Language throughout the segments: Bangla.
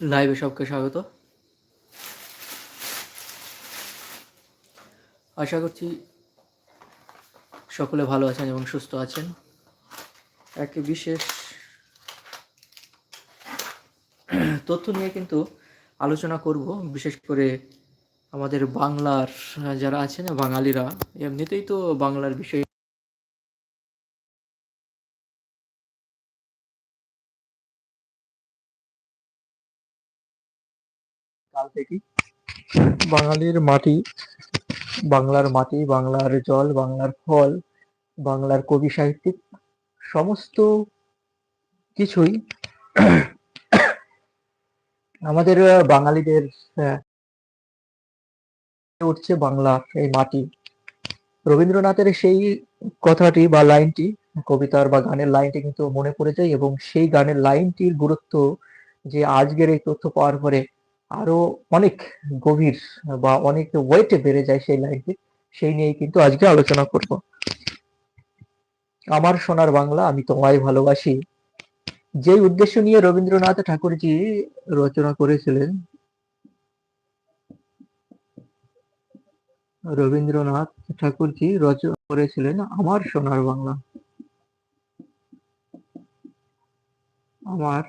লাইভে সবকে স্বাগত। আশা করছি সকলে ভালো আছেন এবং সুস্থ আছেন। এক বিশেষ তথ্য নিয়ে কিন্তু আলোচনা করব, বিশেষ করে আমাদের বাংলার যারা আছেন, বাঙালিরা, এমনিতেই তো বাংলার বিষয়ে কাল থেকেই বাঙালির মাটি, বাংলার মাটি, বাংলার জল, বাংলার ফল, বাংলার কবি সাহিত্যিক, সমস্ত কিছুই আমাদের বাঙালিদের উঠছে বাংলা এই মাটি। রবীন্দ্রনাথের সেই কথাটি বা লাইনটি, কবিতার বা গানের লাইনটি কিন্তু মনে পড়ে যায় এবং সেই গানের লাইনটির গুরুত্ব যে আজকের এই তথ্য পাওয়ার পরে আরও অনেক গভীর বা অনেক ওয়েটে বেড়ে যায় সেই লাইনটি সেই নিয়েই কিন্তু আজকে আলোচনা করব। আমার সোনার বাংলা আমি তোমায় ভালোবাসি। যে উদ্দেশ্য নিয়ে রবীন্দ্রনাথ ঠাকুরজি রচনা করেছিলেন, রবীন্দ্রনাথ ঠাকুরজি রচনা করেছিলেন আমার সোনার বাংলা। আমার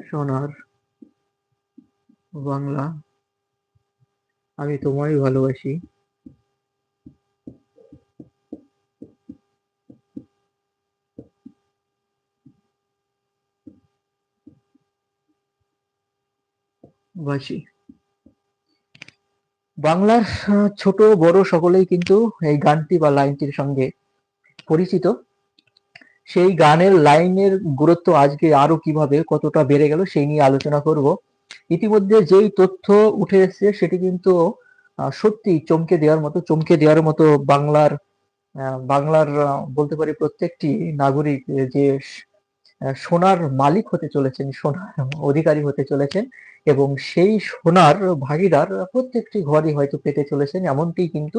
সোনার বাংলা। আমি তোমায় ভালোবাসি। বাসি বাংলার ছোট, বড় সকলেই কিন্তু এই গানটি বা লাইনটির সঙ্গে পরিচিত। সেই গানের লাইনের গুরুত্ব আজকে আরও কীভাবে কতটা বেড়ে গেল সেই নিয়ে আলোচনা করব। ইতিমধ্যে যেই তথ্য উঠে এসেছে, সেটি কিন্তু সত্যি চমকে দেওয়ার মতো, চমকে দেওয়ার মতো বাংলার বাংলার বলতে পারি প্রত্যেকটি নাগরিক যে সোনার মালিক হতে চলেছেন সোনার অধিকারী হতে চলেছেন এবং সেই সোনার ভাগিদার প্রত্যেকটি ঘরই হয়তো পেতে চলেছেন, এমনটি কিন্তু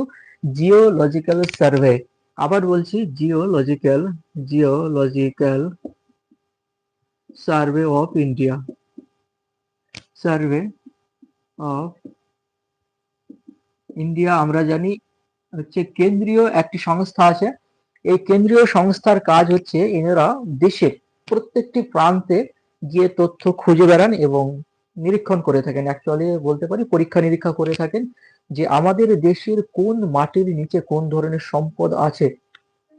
জিওলজিক্যাল সার্ভে। আবার বলছি, geological geological survey of India. Survey of India আমরা জানি, হচ্ছে কেন্দ্রীয় একটি সংস্থা আছে। এই কেন্দ্রীয় সংস্থার কাজ হচ্ছে এনারা দেশের প্রত্যেকটি প্রান্তে গিয়ে তথ্য খুঁজে বেড়ান এবং নিরীক্ষণ করে থাকেন। অ্যাকচুয়ালি বলতে পারি, পরীক্ষা নিরীক্ষা করে থাকেন যে আমাদের দেশের কোন মাটির নিচে কোন ধরনের সম্পদ আছে।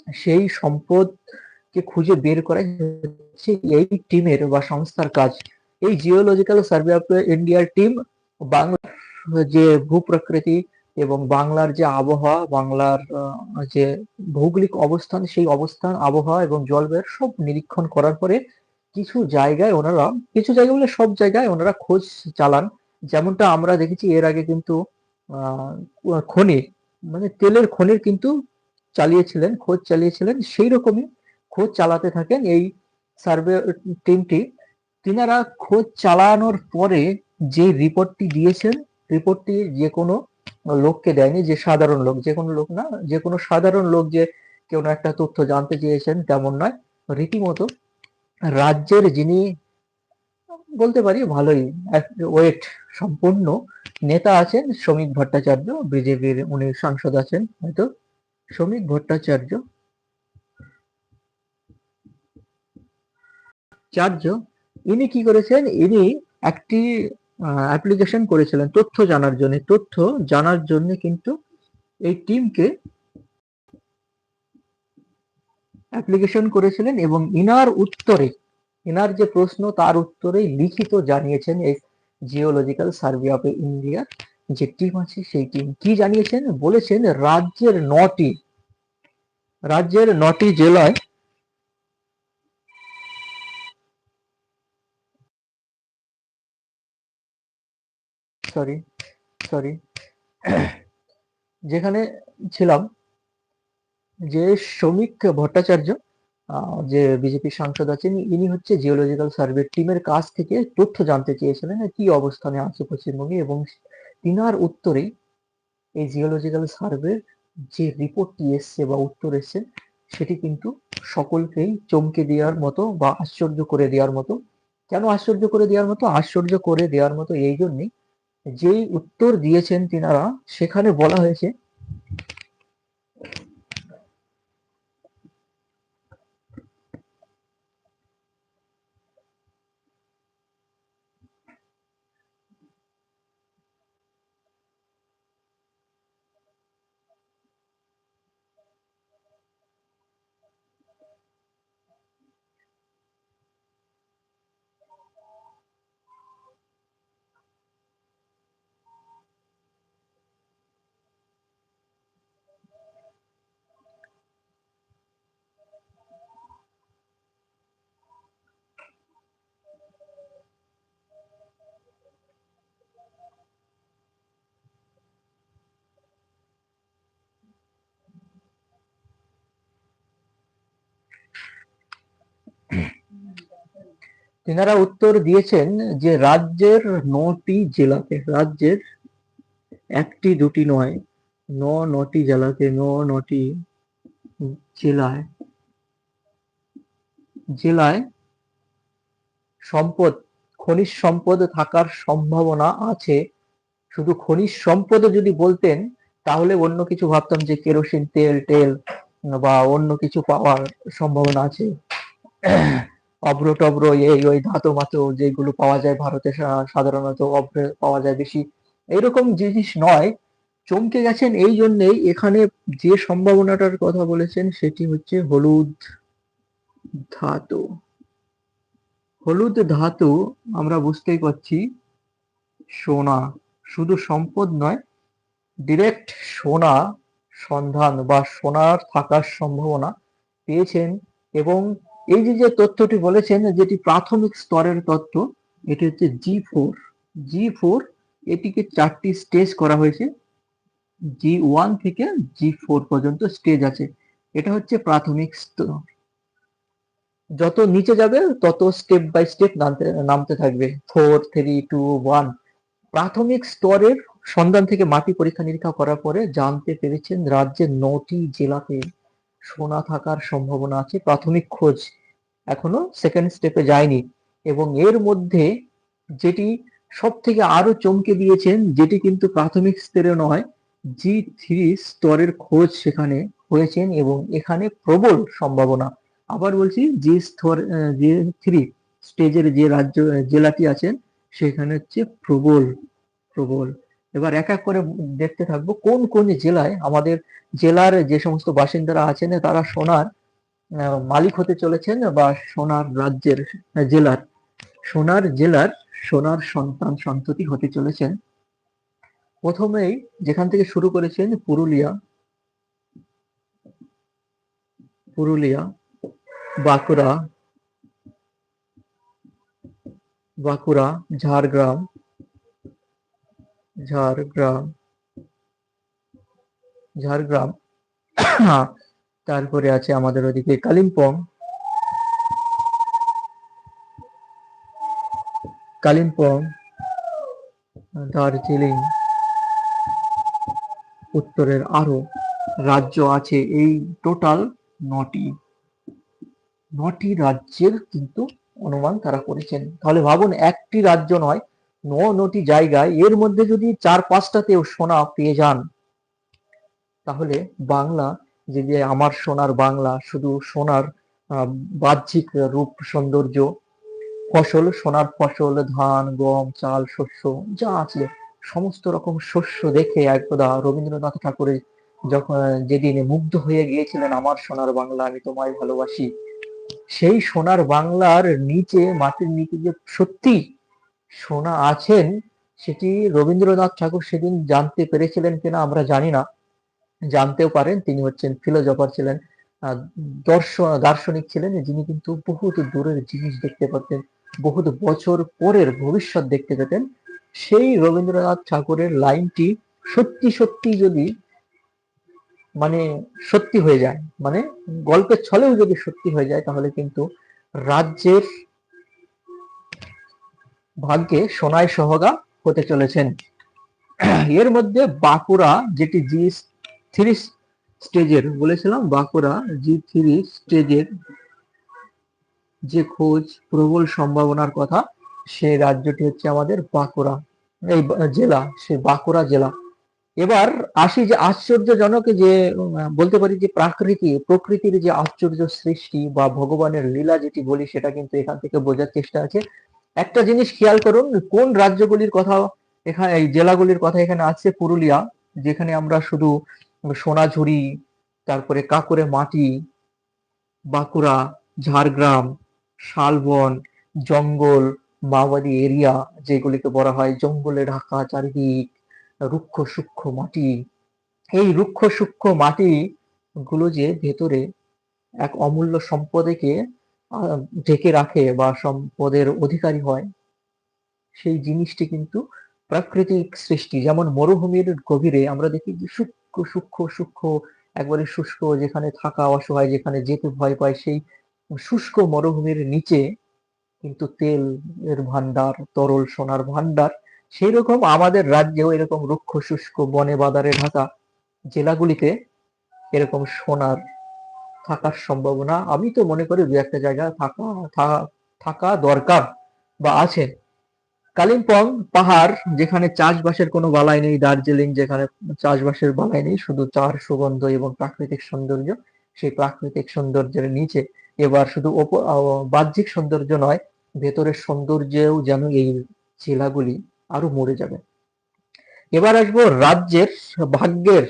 সেই সম্পদকে খুঁজে বের করাই হচ্ছে এই টিমের বা সংস্থার কাজ। এই জিওলজিক্যাল সার্ভে অফ ইন্ডিয়ার টিম বাংলার যে ভূপ্রকৃতি এবং বাংলার যে আবহাওয়া, বাংলার যে ভৌগোলিক অবস্থান, সেই অবস্থান, আবহাওয়া এবং জলবায়ুর সব নিরীক্ষণ করার পরে কিছু জায়গায় ওনারা, কিছু জায়গা বলে সব জায়গায় ওনারা খোঁজ চালান। যেমনটা আমরা দেখেছি এর আগে কিন্তু খনি মানে তেলের খনির কিন্তু চালিয়েছিলেন, খোঁজ চালিয়েছিলেন। সেই রকমই খোঁজ চালাতে থাকেন এই সার্ভে টিমটি তিনারা খোঁজ চালানোর পরে যে রিপোর্টটি দিয়েছেন রিপোর্টটি যে কোনো লোককে দেয়নি, যে সাধারণ লোক, যে কোনো লোক না, যে কোনো সাধারণ লোক যে কেউ একটা তথ্য জানতে চেয়েছেন তেমন নয়, রীতিমতো রাজ্যের যিনি বলতে পারি ভালোই ওয়েট সম্পূর্ণ নেতা আছেন, শ্রমিক ভট্টাচার্য, বিজেপির উনি সাংসদ আছেন হয়তো, শ্রমিক ভট্টাচার্য, চার্য ইনি কি করেছেন? ইনি একটি অ্যাপ্লিকেশন করেছিলেন তথ্য জানার জন্য। তথ্য জানার জন্য কিন্তু এই টিমকে অ্যাপ্লিকেশন করেছিলেন এবং ইনার উত্তরে, ইনার যে প্রশ্ন, তার উত্তরে লিখিত জানিয়েছেন এই জিওলজিক্যাল সার্ভে অফ ইন্ডিয়ার যে টিম আছে, সেই টিম কি জানিয়েছেন? বলেছেন, রাজ্যের নটি রাজ্যের নটি জেলায় সরি সরি যেখানে ছিলাম, যে শ্রমিক ভট্টাচার্য যে বিজেপি সাংসদ আছেন, ইনি হচ্ছে জিওলজিক্যাল সার্ভে টিমের কাছ থেকে তথ্য জানতে চেয়েছিলেন কি অবস্থানে আছে পশ্চিমবঙ্গে এবং তিনার উত্তরেই এই জিওলজিক্যাল সার্ভের যে রিপোর্টটি এসছে বা উত্তর এসছে, সেটি কিন্তু সকলকেই চমকে দেওয়ার মতো বা আশ্চর্য করে দেওয়ার মতো। কেন আশ্চর্য করে দেওয়ার মতো? আশ্চর্য করে দেওয়ার মতো এই জন্যই যেই উত্তর দিয়েছেন তিনারা সেখানে বলা হয়েছে তিনারা উত্তর দিয়েছেন যে রাজ্যের নটি জেলাতে রাজ্যের একটি, দুটি নয়, ন নটি জেলাতে ন নটি জেলায় জেলায় সম্পদ, খনিজ সম্পদ থাকার সম্ভাবনা আছে। শুধু খনিজ সম্পদ যদি বলতেন, তাহলে অন্য কিছু ভাবতাম যে কেরোসিন, তেল, টেল বা অন্য কিছু পাওয়ার সম্ভাবনা আছে। অব্র টব্র এই ওই ধাতু মাতো যেগুলো পাওয়া যায় ভারতে সাধারণত অব্রে পাওয়া যায় বেশি। এরকম জিনিস নয়, চমকে গেছেন এই জন্যেই এখানে যে সম্ভাবনাটার কথা বলেছেন সেটি হচ্ছে হলুদ ধাতু। হলুদ ধাতু আমরা বুঝতেই পারছি সোনা, শুধু সম্পদ নয় ডিরেক্ট সোনা সন্ধান বা সোনার থাকার সম্ভাবনা পেয়েছেন এবং এই যে যে তথ্যটি বলেছেন, যেটি প্রাথমিক স্তরের তথ্য, এটি হচ্ছে জি ফোর জি ফোর এটিকে চারটি স্টেজ করা হয়েছে। জি ওয়ান থেকে জি ফোর পর্যন্ত স্টেজ আছে। এটা হচ্ছে প্রাথমিক স্তর। যত নিচে যাবে, তত স্টেপ বাই স্টেপ নামতে নামতে থাকবে। ফোর থ্রি টু ওয়ান প্রাথমিক স্তরের সন্ধান থেকে মাটি পরীক্ষা নিরীক্ষা করার পরে জানতে পেরেছেন রাজ্যের নটি জেলাতে সোনা থাকার সম্ভাবনা আছে, প্রাথমিক খোঁজ এখনও সেকেন্ড স্টেপে যায়নি এবং এর মধ্যে যেটি সব থেকে আরও চমকে দিয়েছেন, যেটি কিন্তু প্রাথমিক স্তরে নয় জি থ্রি স্তরের খোঁজ সেখানে হয়েছেন এবং এখানে প্রবল সম্ভাবনা। আবার বলছি জি স্তর জি থ্রি স্টেজের যে রাজ্য, জেলাটি আছেন, সেখানে হচ্ছে প্রবল প্রবল। এবার এক এক করে দেখতে থাকব কোন কোন জেলায় আমাদের জেলার যে সমস্ত বাসিন্দারা আছেন তারা সোনার মালিক হতে চলেছেন বা সোনার রাজ্যের জেলার, সোনার জেলার সোনার সন্তান সন্ততি হতে চলেছেন। প্রথমেই যেখান থেকে শুরু করেছেন পুরুলিয়া। পুরুলিয়া, বাঁকুড়া বাঁকুড়া, ঝাড়গ্রাম ঝাড়গ্রাম ঝাড়গ্রাম তারপরে আছে আমাদের ওদিকে কালিম্পং। কালিম্পং, দার্জিলিং, উত্তরের আরও রাজ্য আছে, এই টোটাল নটি। নটি রাজ্যের কিন্তু অনুমান তারা করেছেন। তাহলে ভাবুন, একটি রাজ্য নয় ন নটি জায়গায় এর মধ্যে যদি চার পাঁচটাতেও সোনা পেয়ে যান, তাহলে বাংলা যে আমার সোনার বাংলা, শুধু সোনার বাহ্যিক রূপ সৌন্দর্য, ফসল, সোনার ফসল, ধান, গম, চাল, শস্য, যা আছে, সমস্ত রকম শস্য দেখে একদা রবীন্দ্রনাথ ঠাকুরের যখন যেদিন মুগ্ধ হয়ে গিয়েছিলেন, আমার সোনার বাংলা, আমি তোমায় ভালোবাসি সেই সোনার বাংলার নিচে, মাটির নিচে যে সত্যি সোনা আছেন, সেটি রবীন্দ্রনাথ ঠাকুর সেদিন জানতে পেরেছিলেন কিনা আমরা জানি না। জানতেও পারেন, তিনি হচ্ছেন ফিলোজফার ছিলেন দর্শন দার্শনিক ছিলেন, যিনি কিন্তু বহুত দূরের জিনিস দেখতে পেতেন বহুত বছর পরের ভবিষ্যৎ দেখতে পেতেন। সেই রবীন্দ্রনাথ ঠাকুরের লাইনটি সত্যি সত্যি যদি মানে সত্যি হয়ে যায় মানে গল্পের ছলেও যদি সত্যি হয়ে যায়, তাহলে কিন্তু রাজ্যের ভাগ্যে সোনায় সহগা হতে চলেছেন। এর মধ্যে বাঁকুড়া যেটি জি থ্রি স্টেজের বলেছিলাম, বাঁকুড়া জি থ্রি স্টেজের যে খোঁজ, প্রবল সম্ভাবনার কথা, সেই রাজ্যটি হচ্ছে আমাদের বাঁকুড়া, এই জেলা সে বাঁকুড়া জেলা। এবার আসি যে আশ্চর্যজনক যে, বলতে পারি যে প্রাকৃতি, প্রকৃতির যে আশ্চর্য সৃষ্টি বা ভগবানের লীলা যেটি বলি, সেটা কিন্তু এখান থেকে বোঝার চেষ্টা আছে। একটা জিনিস খেয়াল করুন, কোন রাজ্যগুলির কথা এখানে এই জেলাগুলির কথা এখানে আছে? পুরুলিয়া, যেখানে আমরা শুধু সোনাঝুরি, তারপরে কাকুরে মাটি, বাঁকুড়া, ঝাড়গ্রাম, শালবন, জঙ্গল, মাওবাদী এরিয়া যেগুলিকে বলা হয়, জঙ্গলে ঢাকা, চারিদিক, রুক্ষ সূক্ষ্ম মাটি। এই রুক্ষ সূক্ষ্ম মাটি গুলো যে ভেতরে এক অমূল্য সম্পদেকে ঢেকে রাখে বা সম্পদের অধিকারী হয়, সেই জিনিসটি কিন্তু প্রাকৃতিক সৃষ্টি। যেমন মরুভূমির গভীরে আমরা দেখি যে সূক্ষ্ম সূক্ষ্ম সূক্ষ্ম, একবারে শুষ্ক, যেখানে থাকা অসহায়, যেখানে যেতে ভয় পায়, সেই শুষ্ক মরুভূমির নিচে কিন্তু তেল এর ভান্ডার তরল সোনার ভান্ডার সেই রকম আমাদের রাজ্যেও এরকম রুক্ষ, শুষ্ক বনে, বাদারে, ঢাকা জেলাগুলিতে এরকম সোনার থাকার সম্ভাবনা। আমি তো মনে করি দু একটা জায়গা থাকা থাকা দরকার বা আছে। কালিম্পং পাহাড়, যেখানে চাষবাসের কোনো বালাই নেই, দার্জিলিং যেখানে চাষবাসের বালাই নেই, শুধু চার সুগন্ধ এবং প্রাকৃতিক সৌন্দর্য। সেই প্রাকৃতিক সৌন্দর্যের নিচে এবার শুধু বাহ্যিক সৌন্দর্য নয়, ভেতরের সৌন্দর্যেও যেন এই জেলাগুলি আরও মরে যাবে। এবার আসব রাজ্যের ভাগ্যের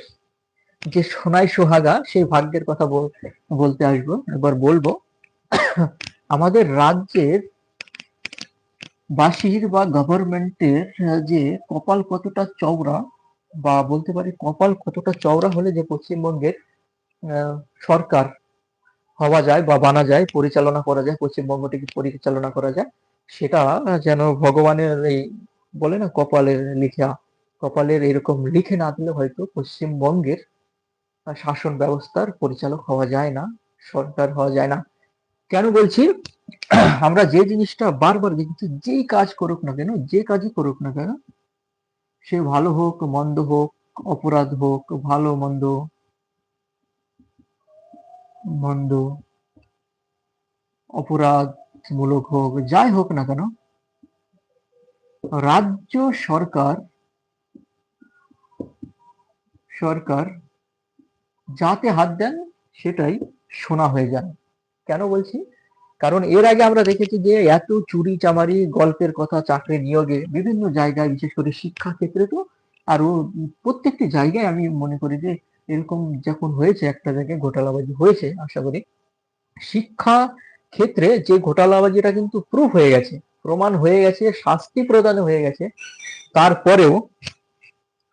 যে সোনাই সোহাগা, সেই ভাগ্যের কথা বলতে আসব। একবার বলব, আমাদের রাজ্যের বাসির বা গভর্নমেন্টের যে কপাল কতটা চওড়া বা বলতে পারি কপাল কতটা চওড়া হলে যে পশ্চিমবঙ্গের সরকার হওয়া যায় বা বানা যায়, পরিচালনা করা যায়, পশ্চিমবঙ্গটিকে পরিচালনা করা যায়, সেটা যেন ভগবানের এই বলে না কপালের লিখা, কপালের এরকম লিখে না দিলে হয়তো পশ্চিমবঙ্গের শাসন ব্যবস্থার পরিচালক হওয়া যায় না, সরকার হওয়া যায় না। কেন বলছি? আমরা যে জিনিসটা বারবার দেখছি যেই কাজ করুক না কেন, যে কাজই করুক না কেন, সে ভালো হোক, মন্দ হোক, অপরাধ হোক, ভালো, মন্দ মন্দ, অপরাধমূলক হোক, যাই হোক না কেন, রাজ্য সরকার সরকার যাতে হাত দেন, সেটাই শোনা হয়ে যায় কেন বলছি? কারণ এর আগে আমরা দেখেছি যে এত চুরি চামারি, গল্পের কথা, চাকরি নিয়োগে বিভিন্ন জায়গায়, বিশেষ করে শিক্ষা ক্ষেত্রে তো, আরও প্রত্যেকটি জায়গায় আমি মনে করি যে এরকম যখন হয়েছে, একটা জায়গায় ঘোটালাবাজি হয়েছে, আশা করি শিক্ষা ক্ষেত্রে যে ঘোটালাবাজিটা কিন্তু প্রুফ হয়ে গেছে, প্রমাণ হয়ে গেছে, শাস্তি প্রদান হয়ে গেছে, তারপরেও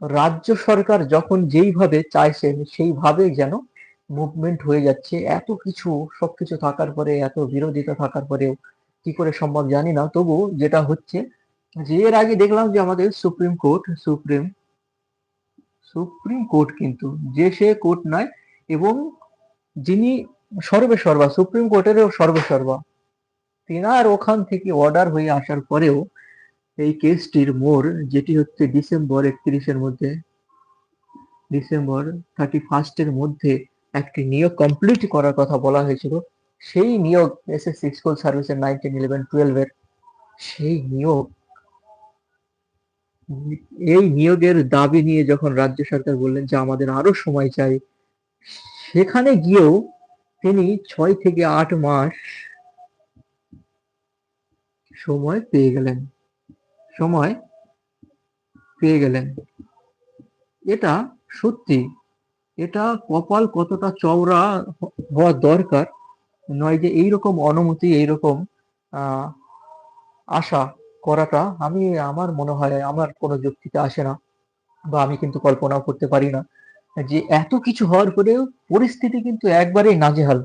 রাজ্য সরকার যখন যেইভাবে চাইছেন, সেইভাবে যেন মুভমেন্ট হয়ে যাচ্ছে। এত কিছু, সবকিছু থাকার পরে, এত বিরোধিতা থাকার পরেও, কি করে সম্ভব জানি না। তবু যেটা হচ্ছে যে, এর আগে দেখলাম যে আমাদের supreme court, supreme supreme court কিন্তু, যে সে কোর্ট নয়, এবং যিনি সর্বে সর্বা সুপ্রিম কোর্টেরও সর্বে সর্বা তেনার ওখান থেকে অর্ডার হয়ে আসার পরেও এই কেসটির মোর যেটি হচ্ছে ডিসেম্বর একত্রিশের মধ্যে, ডিসেম্বর থার্টি ফার্স্টের মধ্যে একটি নিয়োগ কমপ্লিট করার কথা বলা হয়েছিল। সেই নিয়োগ এসএসসি স্কুল সার্ভিসের নাইনটিন ইলেভেন টুয়েলভের সেই নিয়োগ, এই নিয়োগের দাবি নিয়ে যখন রাজ্য সরকার বললেন যে আমাদের আরও সময় চাই, সেখানে গিয়েও তিনি ছয় থেকে আট মাস সময় পেয়ে গেলেন। সময় পেয়ে গেলেন। এটা সত্যি, এটা কপাল কতটা চওড়া হওয়া দরকার, নয় যে এইরকম অনুমতি, এইরকম আশা করাটা আমি, আমার মনে হয়, আমার কোনো যুক্তিতে আসে না বা আমি কিন্তু কল্পনাও করতে পারি না যে এত কিছু হওয়ার পরেও পরিস্থিতি কিন্তু একবারেই নাজেহাল।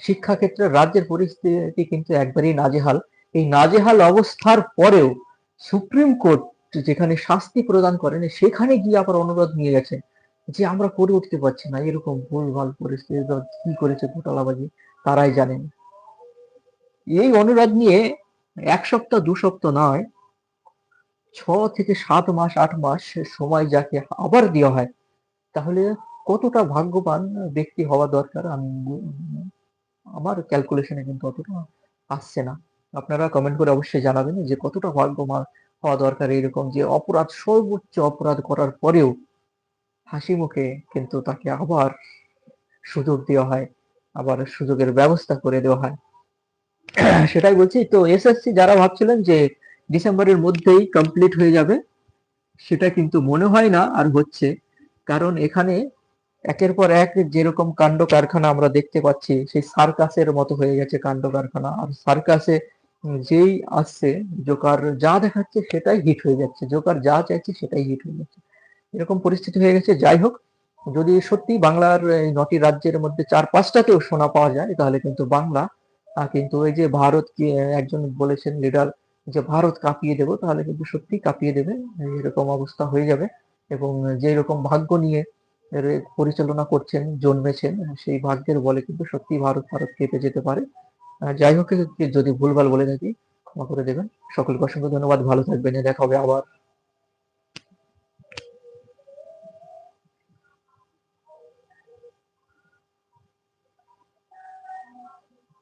শিক্ষাক্ষেত্রে, রাজ্যের পরিস্থিতি কিন্তু একবারেই নাজেহাল। এই নাজেহাল অবস্থার পরেও সুপ্রিম কোর্ট যেখানে শাস্তি প্রদান করেন, সেখানে গিয়ে আবার অনুরোধ নিয়ে গেছে যে আমরা করে উঠতে পারছি না। এরকম ভুলভাল পরিস্থিতি কি করেছে ঘোটালাবাজি তারাই জানেন। এই অনুরোধ নিয়ে এক সপ্তাহ, দু সপ্তাহ নয়, ছ থেকে সাত মাস, আট মাস সময় যাকে আবার দেওয়া হয়, তাহলে কতটা ভাগ্যবান ব্যক্তি হওয়া দরকার? আমি আমার ক্যালকুলেশনে কিন্তু অতটা আসছে না। আপনারা কমেন্ট করে অবশ্যই জানাবেন যে কতটা ভাগ্যবান হওয়া দরকার এরকম যে অপরাধ, সর্বোচ্চ অপরাধ করার পরেও হাসি মুখে কিন্তু তাকে আবার সুযোগ দেওয়া হয়, আবার সুযোগের ব্যবস্থা করে দেওয়া হয়। সেটাই বলছি। তো এসএসসি যারা ভাবছিলেন যে ডিসেম্বরের মধ্যেই কমপ্লিট হয়ে যাবে, সেটা কিন্তু মনে হয় না আর হচ্ছে। কারণ এখানে একের পর এক যেরকম কাণ্ড কারখানা আমরা দেখতে পাচ্ছি, সেই সার্কাসের মতো হয়ে গেছে কাণ্ড কারখানা। আর সার্কাসে যেই আসছে জোকার যা দেখাচ্ছে সেটাই হিট হয়ে যাচ্ছে। জোকার যা চাইছে সেটাই হিট হয়ে যাচ্ছে। এরকম পরিস্থিতি হয়ে গেছে। যাই হোক, যদি সত্যি বাংলার এই নটি রাজ্যের মধ্যে চার পাঁচটাতেও শোনা পাওয়া যায়, তাহলে কিন্তু বাংলা কিন্তু ওই যে ভারত একজন বলেছেন লিডার যে ভারত কাঁপিয়ে দেবো, তাহলে কিন্তু সত্যি কাঁপিয়ে দেবে। এরকম অবস্থা হয়ে যাবে। এবং যে রকম ভাগ্য নিয়ে পরিচালনা করছেন, জন্মেছেন, সেই ভাগ্যের বলে কিন্তু সত্যি ভারত ভারত কেঁপে যেতে পারে। যাই হোক, যদি ভুলভাল বলে থাকি, ক্ষমা করে দেবেন। সকলকে অসংখ্য ধন্যবাদ। ভালো থাকবেন। দেখা হবে আবার।